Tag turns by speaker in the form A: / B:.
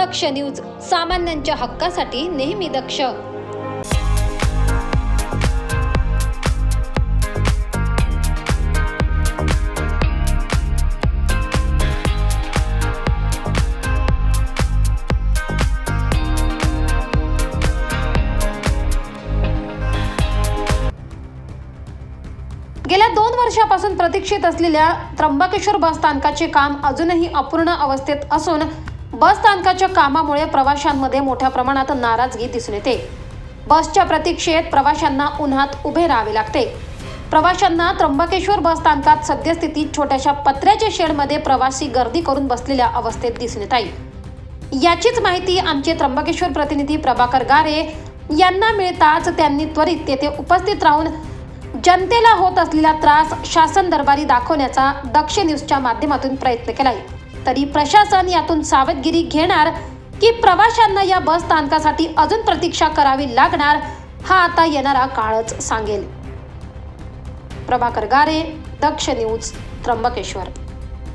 A: दक्ष news सामान्यांच्या हक्कासाठी नेहमी दक्ष. गेल्या दोन वर्षापासून प्रतीक्षित असलेल्या त्र्यंबकेश्वर बस स्थानकाचे काम अजूनही अपूर्ण अवस्थेत असून बस स्थानकाच्या कामामुळे प्रवाशांमध्ये मोठ्या प्रमाणात नाराजगी दिसून येते. बसच्या प्रतीक्षेत प्रवाशांना उन्हात उभे राहावे लागते. प्रवाशांना त्र्यंबकेश्वर बस स्थानकात सद्यस्थितीत छोट्याशा पत्र्याच्या शेडमध्ये प्रवासी गर्दी करून बसलेल्या अवस्थेत दिसून येत आहे. याचीच माहिती आमचे त्र्यंबकेश्वर प्रतिनिधी प्रभाकर गारे यांना मिळताच त्यांनी त्वरित तेथे उपस्थित राहून जनतेला होत असलेला त्रास शासन दरबारी दाखवण्याचा दक्ष न्यूजच्या माध्यमातून प्रयत्न केला आहे तरी प्रशासन यातून सावधगिरी घेणार की प्रवाशांना या बस स्थानकासाठी अजून प्रतीक्षा करावी लागणार हा आता येणारा काळच सांगेल. प्रभाकर गारे दक्ष न्यूज त्र्यंबकेश्वर.